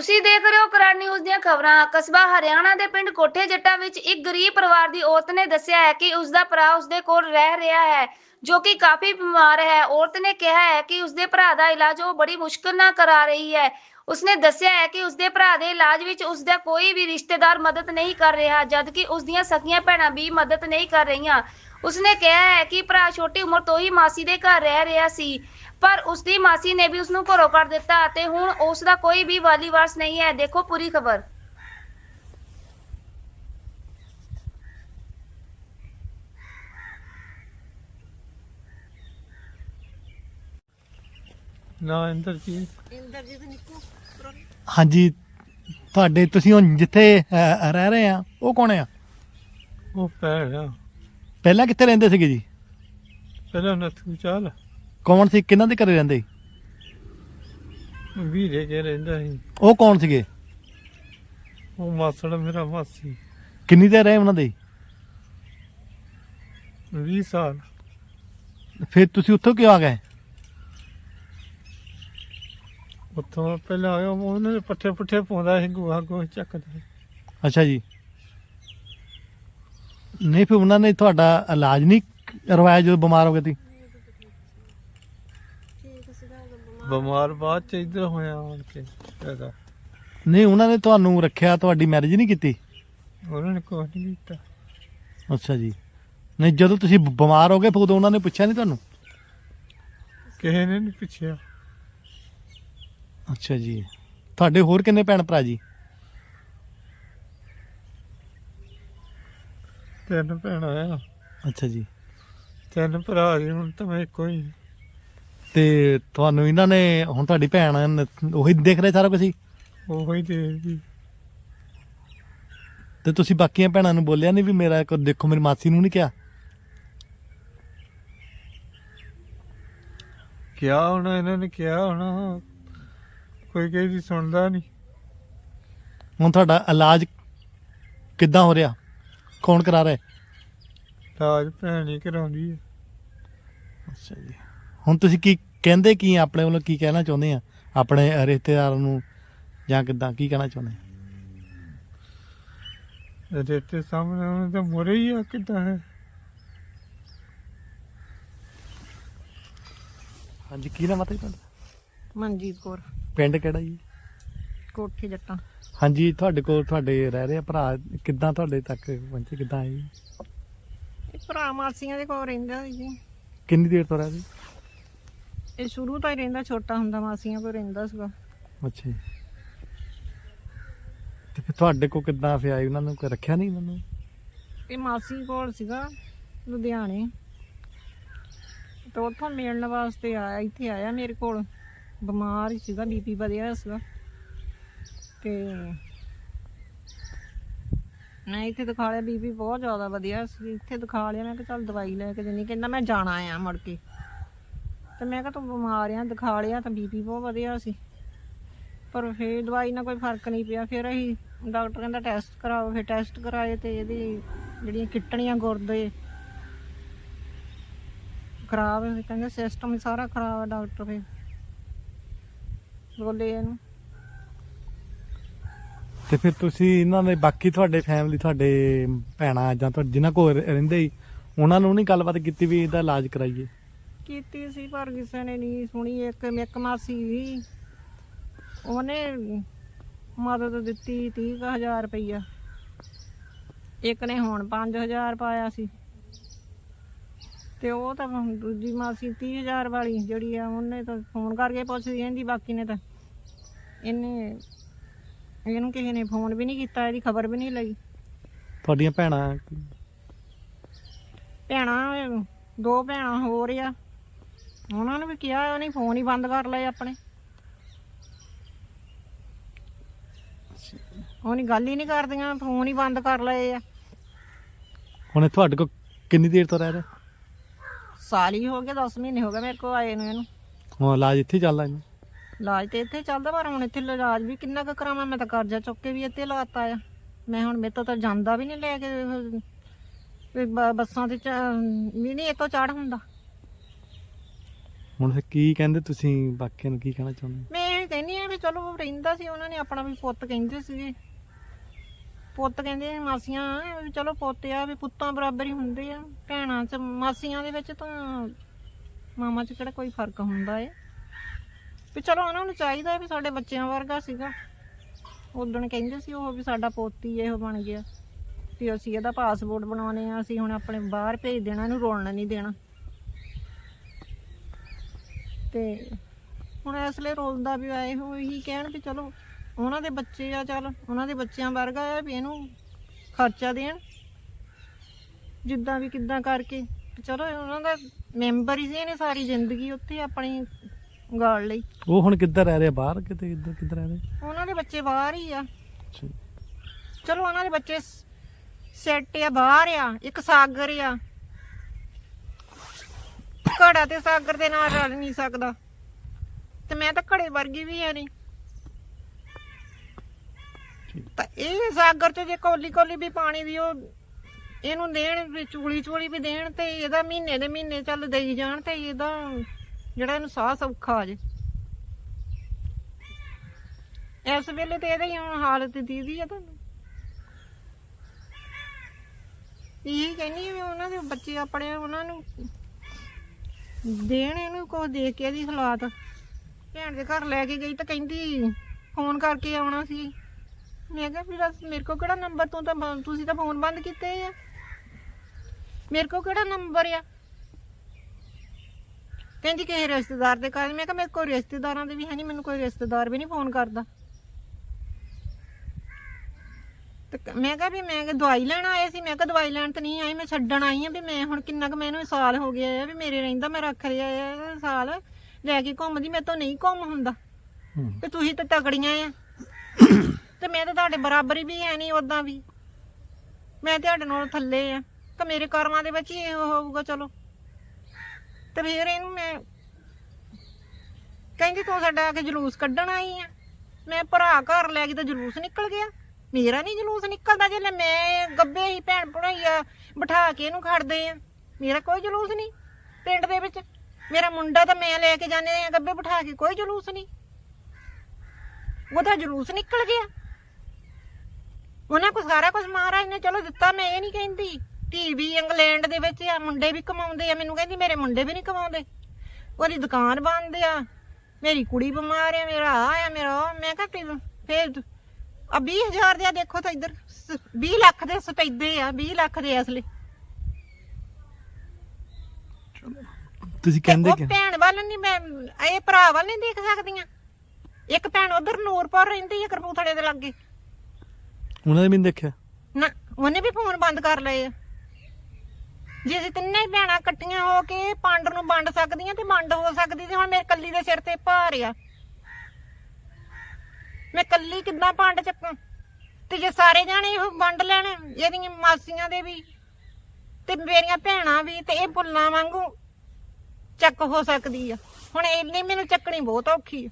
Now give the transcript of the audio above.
ਤੁਸੀਂ ਦੇਖ ਰਹੇ ਹੋ ਕਰਾਂ ਨਿਊਜ਼ ਦੀਆਂ ਖਬਰਾਂ। ਕਸਬਾ ਹਰਿਆਣਾ ਦੇ ਪਿੰਡ ਕੋਠੇ ਜੱਟਾ ਵਿੱਚ ਇੱਕ ਗਰੀਬ ਪਰਿਵਾਰ ਦੀ ਔਰਤ ਨੇ ਦੱਸਿਆ ਹੈ ਕਿ ਉਸ ਦਾ ਭਰਾ ਉਸ ਦੇ ਕੋਲ ਰਹਿ ਰਿਹਾ ਹੈ, ਜੋ ਕਿ ਕਾਫੀ ਬਿਮਾਰ ਹੈ। ਔਰਤ ਨੇ ਕਿਹਾ ਹੈ ਕਿ ਉਸ ਦੇ ਭਰਾ ਦਾ ਇਲਾਜ ਉਹ ਬੜੀ ਮੁਸ਼ਕਲ ਨਾਲ ਕਰਾ ਰਹੀ ਹੈ। ਉਸਨੇ ਦੱਸਿਆ ਹੈ ਕਿ ਉਸ ਦੇ ਭਰਾ ਦੇ ਇਲਾਜ ਵਿੱਚ ਉਸ ਦਾ ਕੋਈ ਵੀ ਰਿਸ਼ਤੇਦਾਰ ਮਦਦ ਨਹੀਂ ਕਰ ਰਿਹਾ ਜਦਕਿ ਉਸ ਦੀਆਂ ਸਕੀਆਂ ਭੈਣਾਂ ਵੀ ਮਦਦ ਨਹੀਂ ਕਰ ਰਹੀਆਂ। ਉਸਨੇ ਕਿਹਾ ਹੈ ਕਿ ਭਰਾ ਛੋਟੀ ਉਮਰ ਤੋਂ ਹੀ ਮਾਸੀ ਦੇ ਘਰ ਰਹਿ ਰਿਹਾ ਸੀ ਪਰ ਉਸ ਦੀ ਮਾਸੀ ਨੇ ਵੀ ਉਸ ਨੂੰ ਘਰੋਂ ਕੱਢ ਦਿੱਤਾ ਅਤੇ ਹੁਣ ਉਸ ਦਾ ਕੋਈ ਵੀ ਵਾਲੀ ਵਾਰਸ ਨਹੀਂ ਹੈ। ਦੇਖੋ ਪੂਰੀ ਖਬਰ। ਨਾ ਇੰਦਰਜੀਤ। ਹਾਂਜੀ ਤੁਹਾਡੇ ਤੁਸੀਂ ਹੁਣ ਜਿੱਥੇ ਰਹਿ ਰਹੇ ਆ ਉਹ ਕੌਣ ਆ? ਉਹ ਭੈਣ ਆ। ਪਹਿਲਾਂ ਕਿੱਥੇ ਰਹਿੰਦੇ ਸੀਗੇ ਜੀ? ਪਹਿਲਾਂ ਨੱਥੂ ਚਾਲ। ਕੌਣ ਸੀ? ਕਿਹਨਾਂ ਦੇ ਘਰੇ ਰਹਿੰਦੇ? ਵੀਰੇ ਕੇ ਰਹਿੰਦਾ ਸੀ। ਉਹ ਕੌਣ ਸੀਗੇ? ਉਹ ਮਾਸੜ ਮੇਰਾ ਮਾਸੀ। ਕਿੰਨੀ ਦੇਰ ਰਹੇ ਉਹਨਾਂ ਦੇ? 20 ਸਾਲ। ਫਿਰ ਤੁਸੀਂ ਉੱਥੋਂ ਕਿਉਂ ਆ ਗਏ? ਉੱਥੋਂ ਪਹਿਲਾਂ ਆਇਆ ਉਹਨਾਂ ਦੇ ਪੱਠੇ ਪੁੱਠੇ ਪਾਉਂਦਾ ਸੀ ਗੋਹਾ ਗੋਹ ਚੱਕਦਾ ਸੀ। ਅੱਛਾ ਜੀ। ਨਹੀਂ ਫਿਰ ਉਹਨਾਂ ਨੇ ਤੁਹਾਡਾ ਇਲਾਜ ਨਹੀਂ ਕਰਵਾਇਆ ਜਦੋਂ ਬਿਮਾਰ ਹੋ ਗਏ ਸੀ? ਬਿਮਾਰ ਬਾਅਦ ਚ ਇੱਧਰ ਹੋਇਆ ਆਣ ਕੇ ਇਹਦਾ ਨਹੀਂ ਉਹਨਾਂ ਨੇ ਤੁਹਾਨੂੰ ਰੱਖਿਆ ਤੁਹਾਡੀ ਮੈਰਿਜ ਨਹੀਂ ਕੀਤੀ? ਉਹਨਾਂ ਨੇ ਕੁਛ ਨਹੀਂ ਕੀਤਾ। ਅੱਛਾ ਜੀ। ਨਹੀਂ ਜਦੋਂ ਤੁਸੀਂ ਬ- ਬਿਮਾਰ ਹੋ ਗਏ ਫਿਰ ਉਦੋਂ ਉਹਨਾਂ ਨੇ ਪੁੱਛਿਆ ਨਹੀਂ ਤੁਹਾਨੂੰ? ਕਿਸੇ ਨੇ ਨਹੀਂ ਪੁੱਛਿਆ। ਅੱਛਾ ਜੀ। ਤੁਹਾਡੇ ਹੋਰ ਕਿੰਨੇ ਭੈਣ ਭਰਾ ਜੀ? ਤਿੰਨ ਭੈਣਾਂ ਆ। ਅੱਛਾ ਜੀ। ਤਿੰਨ ਭਰਾ ਸੀ ਹੁਣ ਤਾਂ ਮੈਂ ਇੱਕੋ ਹੀ। ਤੇ ਤੁਹਾਨੂੰ ਇਹਨਾਂ ਨੇ ਹੁਣ ਤੁਹਾਡੀ ਭੈਣ ਨ- ਉਹੀ ਦੇਖ ਰਹੇ ਸਾਰਾ ਕੁਝ ਹੀ? ਉਹੋ ਹੀ ਦੇਖਦੀ ਤੇ ਤੁਸੀਂ ਬਾਕੀਆਂ ਭੈਣਾਂ ਨੂੰ ਬੋਲਿਆ ਨਹੀਂ ਵੀ ਮੇਰਾ ਕੋ ਦੇਖੋ ਮੇਰੀ ਮਾਸੀ ਨੂੰ ਨਹੀਂ ਕਿਹਾ? ਕਿਹਾ ਹੋਣਾ ਇਹਨਾਂ ਨੇ ਕਿਹਾ ਹੋਣਾ। ਕੋਈ ਕਿਸੇ ਦੀ ਸੁਣਦਾ ਨਹੀਂ। ਹੁਣ ਤੁਹਾਡਾ ਇਲਾਜ ਕਿੱਦਾਂ ਹੋ ਰਿਹਾ? ਕੌਣ ਕਰਾ ਰਿਹਾ? ਹੈ? ਰਾਜ ਭੈਣ ਹੀ ਕਰਾਉਂਦੀ ਹੈ ਅੱਛਾ ਜੀ। ਹੁਣ ਤੁਸੀਂ ਕੀ ਕਹਿੰਦੇ ਕੀ ਆ? ਆਪਣੇ ਵੱਲੋਂ ਕੀ ਕਹਿਣਾ ਚਾਹੁੰਦੇ ਆ? ਆਪਣੇ ਰਿਸ਼ਤੇਦਾਰਾਂ ਨੂੰ ਜਾਂ ਕਿੱਦਾਂ? ਕੀ ਕਹਿਣਾ ਚਾਹੁੰਦੇ ਆ? ਰੇਤੇ ਸਾਹਮਣੇ ਉਹਨੇ ਤਾਂ ਮੁਰੇ ਹੀ ਆ ਕਿੱਦਾਂ ਹੈ? ਹਾਂਜੀ ਕੀ ਨਾਮ ਆ ਤੁਹਾਡਾ? ਮਨਜੀਤ ਕੌਰ। ਪਿੰਡ ਕਿਹੜਾ ਜੀ? ਕੋਠੀ ਜੱਟਾਂ। ਹਾਂਜੀ ਤੁਹਾਡੇ ਕੋਲ ਤੁਹਾਡੇ ਰਹਿ ਰਹੇ ਆ ਭਰਾ ਕਿੱਦਾਂ ਤੁਹਾਡੇ ਤੱਕ ਪਹੁੰਚੇ ਕਿੱਦਾਂ ਆਏ? ਜੀ? ਇਹ ਭਰਾ ਮਾਸੀਆਂ ਦੇ ਕੋਲ ਰਹਿੰਦਾ ਸੀ ਜੀ। ਕਿੰਨੀ ਦੇਰ ਤੋਂ ਰਹਿ ਰਹੇ? ਇਹ ਸ਼ੁਰੂ ਤੋਂ ਹੀ ਰਹਿੰਦਾ ਛੋਟਾ ਹੁੰਦਾ ਮਾਸੀਆਂ ਕੋਲ ਰਹਿੰਦਾ ਸੀਗਾ। ਅੱਛਾ ਜੀ। ਤੇ ਫਿਰ ਤੁਹਾਡੇ ਕੋਲ ਕਿੱਦਾਂ ਫਿਰ ਆਏ? ਉਹਨਾਂ ਨੂੰ ਕੋਈ ਰੱਖਿਆ ਨਹੀਂ ਉਹਨਾਂ ਨੂੰ? ਇਹ ਮਾਸੀ ਕੋਲ ਸੀਗਾ ਲੁਧਿਆਣੇ। ਤੇ ਉੱਥੋਂ ਮਿਲਣ ਵਾਸਤੇ ਆਇਆ ਇੱਥੇ ਆਇਆ ਮੇਰੇ ਕੋਲ। ਬਿਮਾਰ ਹੀ ਸੀਗਾ ਬੀਪੀ ਵਧਿਆ ਹੋਇਆ ਸੀਗਾ। ਤੇ ਮੈਂ ਇੱਥੇ ਦਿਖਾ ਲਿਆ ਬੀਪੀ ਬਹੁਤ ਜ਼ਿਆਦਾ ਵਧੀਆ ਸੀ। ਇੱਥੇ ਦਿਖਾ ਲਿਆ, ਮੈਂ ਕਿਹਾ ਚੱਲ ਦਵਾਈ ਲੈ ਕੇ ਦਿੰਨੀ ਕਹਿੰਦਾ ਮੈਂ ਜਾਣਾ ਆ ਮੁੜ ਕੇ। ਤੇ ਮੈਂ ਕਿਹਾ ਤੂੰ ਬਿਮਾਰ ਆ, ਦਿਖਾ ਲਿਆ ਤਾਂ ਬੀਪੀ ਬਹੁਤ ਵਧੀਆ ਸੀ। ਪਰ ਫਿਰ ਦਵਾਈ ਨਾਲ ਕੋਈ ਫ਼ਰਕ ਨਹੀਂ ਪਿਆ। ਫਿਰ ਅਸੀਂ ਡਾਕਟਰ ਕਹਿੰਦਾ ਟੈਸਟ ਕਰਾਓ, ਫਿਰ ਟੈਸਟ ਕਰਾਏ ਤੇ ਇਹਦੀ ਜਿਹੜੀਆਂ ਕਿਟਣੀਆਂ ਗੁਰਦੇ ਖਰਾਬ ਹੈ ਕਹਿੰਦੇ ਸਿਸਟਮ ਸਾਰਾ ਖਰਾਬ ਹੈ ਡਾਕਟਰ ਫਿਰ। ਬੋਲੇ ਇਹਨੂੰ। ਤੇ ਫਿਰ ਤੁਸੀਂ ਇਹਨਾਂ ਦੇ ਬਾਕੀ ਤੁਹਾਡੇ ਫੈਮਿਲੀ ਤੁਹਾਡੇ ਭੈਣਾਂ ਜਾਂ ਤੁਹਾਡੇ ਜਿਨ੍ਹਾਂ ਕੋਲ ਰਹਿ- ਰਹਿੰਦੇ ਸੀ ਉਹਨਾਂ ਨੂੰ ਨਹੀਂ ਗੱਲਬਾਤ ਕੀਤੀ ਵੀ ਇਹਦਾ ਇਲਾਜ ਕਰਾਈਏ? ਕੀਤੀ ਸੀ ਪਰ ਕਿਸੇ ਨੇ ਨਹੀਂ ਸੁਣੀ। ਇੱਕ ਇੱਕ ਮਾਸੀ ਸੀ। ਉਹਨੇ ਮਦਦ ਦਿੱਤੀ 30000 ਰੁਪਈਆ। ਇੱਕ ਨੇ ਹੁਣ 5000 ਪਾਇਆ ਸੀ। ਤੇ ਉਹ ਤਾਂ ਹੁਣ ਦੂਜੀ ਮਾਸੀ 30000 ਵਾਲੀ ਜਿਹੜੀ ਆ ਉਹਨੇ ਤਾਂ ਫੋਨ ਕਰਕੇ ਪੁੱਛਦੀ ਰਹਿੰਦੀ ਬਾਕੀ ਨੇ ਤਾਂ ਇਹਨੇ ਇਹਨੂੰ ਕਿਸੇ ਨੇ ਫੋਨ ਵੀ ਨਹੀਂ ਕੀਤਾ ਇਹਦੀ ਖਬਰ ਵੀ ਨਹੀਂ ਲਈ। ਤੁਹਾਡੀਆਂ ਭੈਣਾਂ ਭੈਣਾਂ ਦੋ ਭੈਣਾਂ ਹੋਰ ਆ। ਉਹਨਾਂ ਨੂੰ ਵੀ ਕਿਹਾ ਉਹਨੇ ਫੋਨ ਹੀ ਬੰਦ ਕਰ ਲਏ ਆਪਣੇ। ਉਹਨੇ ਗੱਲ ਹੀ ਨਹੀਂ ਕਰਦੀਆਂ ਫੋਨ ਹੀ ਬੰਦ ਕਰ ਲਏ ਆ। ਹੁਣ ਇਹ ਤੁਹਾਡੇ ਕੋਲ ਕਿੰਨੀ ਦੇਰ ਤੋਂ ਰਹਿ ਰਹੇ? ਸਾਲ ਹੀ ਹੋ ਗਏ 10 ਮਹੀਨੇ ਹੋ ਗਏ ਮੇਰੇ ਕੋਲ ਆਏ ਨੂੰ ਇਹਨੂੰ। ਹੁਣ ਇਲਾਜ ਇੱਥੇ ਚੱਲਦਾ ਇਹਨੂੰ? ਇਲਾਜ ਤੇ ਇੱਥੇ ਚੱਲਦਾ ਪਰ ਹੁਣ ਇੱਥੇ ਇਲਾਜ ਵੀ ਕਿੰਨਾ ਕੁ ਕਰਾਵਾਂ ਮੈਂ ਤਾਂ ਕਰਜ਼ਾ ਚੁੱਕ ਕੇ ਵੀ ਇੱਥੇ ਲਾਤਾ ਆ। ਮੈਂ ਹੁਣ ਮੇਰੇ ਤੋਂ ਤਾਂ ਜਾਂਦਾ ਵੀ ਨਹੀਂ ਲੈ ਕੇ ਬੱਸਾਂ ਤੇ ਵੀ ਨਹੀਂ ਇੱਥੋਂ ਚੜ ਹੁੰਦਾ। ਹੁਣ ਕੀ ਕਹਿੰਦੇ ਤੁਸੀਂ ਬਾਕੀਆਂ ਨੂੰ ਕੀ ਕਹਿਣਾ ਚਾਹੁੰਦੇ? ਮੈਂ ਇਹ ਕਹਿੰਦੀ ਆ ਵੀ ਚਲੋ ਰਹਿੰਦਾ ਸੀ ਉਹਨਾਂ ਨੇ ਆਪਣਾ ਵੀ ਪੁੱਤ ਕਹਿੰਦੇ ਸੀਗੇ। ਪੁੱਤ ਕਹਿੰਦੇ ਮਾਸੀਆਂ ਵੀ ਚਲੋ ਪੁੱਤ ਆ ਵੀ ਪੁੱਤਾਂ ਬਰਾਬਰ ਹੀ ਹੁੰਦੇ ਆ। ਭੈਣਾਂ ਚ ਮਾਸੀਆਂ ਦੇ ਵਿੱਚ ਤਾਂ ਮਾਮਾ ਚ ਕਿਹੜਾ ਕੋਈ ਫ਼ਰਕ ਹੁੰਦਾ ਏ। ਵੀ ਚਲੋ ਉਹਨਾਂ ਨੂੰ ਚਾਹੀਦਾ ਵੀ ਸਾਡੇ ਬੱਚਿਆਂ ਵਰਗਾ ਸੀਗਾ। ਉਦੋਂ ਕਹਿੰਦੇ ਸੀ ਉਹ ਵੀ ਸਾਡਾ ਪੋਤੀ ਇਹੋ ਬਣ ਗਿਆ ਵੀ ਅਸੀਂ ਇਹਦਾ ਪਾਸਪੋਰਟ ਬਣਾਉਣੇ ਆ, ਅਸੀਂ ਹੁਣ ਆਪਣੇ ਬਾਹਰ ਭੇਜ ਦੇਣਾ, ਇਹਨੂੰ ਰੋਲਣ ਨਹੀਂ ਦੇਣਾ। ਤੇ ਹੁਣ ਇਸ ਲਈ ਰੋਲਦਾ ਵੀ ਆਏ ਹੋ ਇਹੀ ਕਹਿਣ ਵੀ ਚਲੋ ਉਹਨਾਂ ਦੇ ਬੱਚੇ ਆ, ਚੱਲ ਉਹਨਾਂ ਦੇ ਬੱਚਿਆਂ ਵਰਗਾ ਆ ਵੀ ਇਹਨੂੰ ਖਰਚਾ ਦੇਣ। ਜਿੱਦਾਂ ਵੀ ਕਿੱਦਾਂ ਕਰਕੇ। ਚਲੋ ਉਹਨਾਂ ਦਾ ਮੈਂਬਰ ਹੀ ਸੀ ਇਹਨੇ ਸਾਰੀ ਜ਼ਿੰਦਗੀ ਉੱਥੇ ਆਪਣੀ ਗਾਲ ਲਈ। ਉਹ ਹੁਣ ਕਿੱਧਰ ਰਹਿ ਰਿਹਾ? ਬਾਹਰ ਕਿਤੇ ਕਿੱਧਰ ਕਿੱਧਰ ਰਹਿ ਰਹੇ? ਉਹਨਾਂ ਦੇ ਬੱਚੇ ਬਾਹਰ ਹੀ ਆ। ਅੱਛਾ। ਜੀ। ਚਲੋ ਉਹਨਾਂ ਦੇ ਬੱਚੇ ਸੈੱਟ ਆ ਬਾਹਰ ਆ ਇੱਕ ਸਾਗਰ ਆ। ਘੜਾ ਤੇ ਸਾਗਰ ਦੇ ਨਾਲ ਰਲ ਨਹੀਂ ਸਕਦਾ। ਤੇ ਮੈਂ ਤਾਂ ਘੜੇ ਵਰਗੀ ਵੀ ਆ ਨਹੀਂ ਤਾਂ ਇਹ ਸਾਗਰ ਚ ਜੇ ਕੋਲੀ ਕੋਲੀ ਵੀ ਪਾਣੀ ਦੀ ਉਹ ਇਹਨੂੰ ਦੇਣ ਵੀ ਚੂਲੀ ਚੂਲੀ ਵੀ ਦੇਣ ਤੇ ਇਹਦਾ ਮਹੀਨੇ ਦੇ ਮਹੀਨੇ ਚੱਲ ਦੇਈ ਜਾਣ ਤੇ ਇਹਦਾ ਜਿਹੜਾ ਇਹਨੂੰ ਸਾਹ ਸੌਖਾ ਆ ਜੇ। ਇਸ ਵੇਲੇ ਤੇ ਇਹਦੀ ਹੁਣ ਹਾਲਤ ਦੀਦੀ ਆ ਤੁਹਾਨੂੰ। ਇਹ ਕਹਿੰਨੀ ਵੀ ਉਹਨਾਂ ਦੇ ਬੱਚੇ ਆਪਣੇ ਉਹਨਾਂ ਨੂੰ ਦੇਣ ਇਹਨੂੰ ਕੋ ਦੇਖ ਕੇ ਇਹਦੀ ਹਾਲਾਤ। ਭੈਣ ਦੇ ਘਰ ਲੈ ਕੇ ਗਈ ਤਾਂ ਕਹਿੰਦੀ ਫੋਨ ਕਰਕੇ ਆਉਣਾ ਸੀ। ਮੈਂ ਕਿਹਾ ਵੀ ਦੱਸ ਮੇਰੇ ਕੋ ਕਿਹੜਾ ਨੰਬਰ? ਤੂੰ ਤਾਂ ਤੁਸੀਂ ਤਾਂ ਫੋਨ ਬੰਦ ਕੀਤੇ ਆ। ਮੇਰੇ ਕੋ ਕਿਹੜਾ ਨੰਬਰ ਆ? ਕਹਿੰਦੀ ਕਿਸੇ ਰਿਸ਼ਤੇਦਾਰ ਦੇ ਘਰ ਮੈਂ ਕਿਹਾ ਮੇਰੇ ਕੋਈ ਰਿਸ਼ਤੇਦਾਰਾਂ ਦੇ ਵੀ ਹੈ ਨਹੀਂ ਮੈਨੂੰ ਕੋਈ ਰਿਸ਼ਤੇਦਾਰ ਵੀ ਨਹੀਂ ਫੋਨ ਕਰਦਾ। ਤੇ ਮੈਂ ਕਿਹਾ ਵੀ ਮੈਂ ਕਿ ਦਵਾਈ ਲੈਣ ਆਏ ਸੀ ਮੈਂ ਕਿਹਾ ਦਵਾਈ ਲੈਣ ਤਾਂ ਨਹੀਂ ਆਈ ਮੈਂ ਛੱਡਣ ਆਈ ਆ ਵੀ ਮੈਂ ਹੁਣ ਕਿੰਨਾ ਕੁ ਮੈਨੂੰ ਸਾਲ ਹੋ ਗਿਆ ਆ ਵੀ ਮੇਰੇ ਰਹਿੰਦਾ ਮੈਂ ਰੱਖ ਲਿਆ ਆ ਸਾਲ ਲੈ ਕੇ ਘੁੰਮਦੀ ਮੈਂ ਤਾਂ ਨਹੀਂ ਘੁੰਮ ਹੁੰਦਾ। ਤੇ ਤੁਸੀਂ ਤਾਂ ਤਗੜੀਆਂ ਆ। ਤੇ ਮੈਂ ਤਾਂ ਤੁਹਾਡੇ ਬਰਾਬਰ ਹੀ ਵੀ ਹੈ ਨਹੀਂ ਉਦਾਂ ਵੀ। ਮੈਂ ਤੁਹਾਡੇ ਨਾਲ ਥੱਲੇ ਆ। ਕਿ ਮੇਰੇ ਕਰਮਾਂ ਦੇ ਵਿੱਚ ਹੀ ਹੋਊਗਾ ਚਲੋ। ਤੇ ਫਿਰ ਇਹਨੂੰ ਮੈਂ ਕਹਿੰਦੀ, ਤੂੰ ਸਾਡਾ ਆ ਕੇ ਜਲੂਸ ਕੱਢਣ ਆਈ ਆ। ਮੈਂ ਭਰਾ ਘਰ ਲੈ ਕੇ ਤਾਂ ਜਲੂਸ ਨਿਕਲ ਗਿਆ। ਮੇਰਾ ਨਹੀਂ ਜਲੂਸ ਨਿਕਲਦਾ ਜੇ ਮੈਂ ਗੱਬੇ ਹੀ, ਭੈਣ ਭਣਾਈਆ ਬਿਠਾ ਕੇ ਇਹਨੂੰ ਖੜਦੇ ਆ। ਮੇਰਾ ਕੋਈ ਜਲੂਸ ਨਹੀਂ ਪਿੰਡ ਦੇ ਵਿੱਚ। ਮੇਰਾ ਮੁੰਡਾ ਤਾਂ ਮੈਂ ਲੈ ਕੇ ਜਾਂਦੇ ਆ, ਗੱਬੇ ਬਿਠਾ ਕੇ ਕੋਈ ਜਲੂਸ ਨਹੀਂ। ਉਹਦਾ ਜਲੂਸ ਨਿਕਲ ਗਿਆ। ਉਹਨਾਂ ਕੋ ਸਾਰਾ ਕੁਝ ਮਹਾਰਾਜ ਨੇ, ਚਲੋ ਦਿੱਤਾ, ਮੈਂ ਇਹ ਨਹੀਂ ਕਹਿੰਦੀ। ਟੀਵੀ ਇੰਗਲੈਂਡ ਦੇ ਵਿੱਚ ਆ ਮੁੰਡੇ ਵੀ ਕਮਾਉਂਦੇ ਆ। ਮੈਨੂੰ ਕਹਿੰਦੀ ਮੇਰੇ ਮੁੰਡੇ ਵੀ ਨਹੀਂ ਕਮਾਉਂਦੇ। ਉਹਦੀ ਦੁਕਾਨ ਬੰਦ ਆ। ਮੇਰੀ ਕੁੜੀ ਬਿਮਾਰ ਆ ਮੇਰਾ ਆ ਆ ਮੇਰਾ ਉਹ। ਮੈਂ ਕਿਹਾ ਫਿਰ ਫੇਰ ਆ 20000 ਦੇ ਆ ਦੇਖੋ ਤਾਂ ਇੱਧਰ। ਸ- 20 ਲੱਖ ਦੇ ਸਪੈਦੇ ਆ 20 ਲੱਖ ਦੇ ਅਸਲੇ। ਤੁਸੀਂ ਕਹਿੰਦੇ ਉਹ ਕਿ ਭੈਣ ਵੱਲ ਨਹੀਂ ਮੈਂ ਇਹ ਭਰਾ ਵੱਲ ਨਹੀਂ ਦੇਖ ਸਕਦੀਆਂ। ਇੱਕ ਭੈਣ ਉਧਰ ਨੂਰਪੁਰ ਰਹਿੰਦੀ ਹੈ ਕਰਪੂਥੜੇ ਦੇ ਲਾਗੇ। ਉਹਨਾਂ ਨੇ ਵੀ ਨੀ ਦੇਖਿਆ? ਨਾ ਉਹਨੇ ਵੀ ਫੋਨ ਬੰਦ ਕਰ ਲਏ ਆ। ਜੇ ਅਸੀਂ ਤਿੰਨੇ ਭੈਣਾਂ ਇਕੱਠੀਆਂ ਹੋ ਕੇ ਪੰਡ ਨੂੰ ਵੰਡ ਸਕਦੀਆਂ ਤੇ ਵੰਡ ਹੋ ਸਕਦੀ ਤੇ ਹੁਣ ਮੇਰੇ ਕੱਲੀ ਦੇ ਸਿਰ ਤੇ ਭਾਰ ਆ। ਮੈਂ ਕੱਲੀ ਕਿੱਦਾਂ ਪੰਡ ਚੱਕਾਂ? ਤੇ ਜੇ ਸਾਰੇ ਜਾਣੇ ਇਹ ਵੰਡ ਲੈਣ, ਇਹਦੀਆਂ ਮਾਸੀਆਂ ਦੇ ਵੀ ਤੇ ਮੇਰੀਆਂ ਭੈਣਾਂ ਵੀ ਤੇ ਇਹ ਫੁੱਲਾਂ ਵਾਂਗੂ ਚੱਕ ਹੋ ਸਕਦੀ ਆ। ਹੁਣ ਇੰਨੀ ਮੈਨੂੰ ਚੱਕਣੀ ਬਹੁਤ ਔਖੀ ਆ।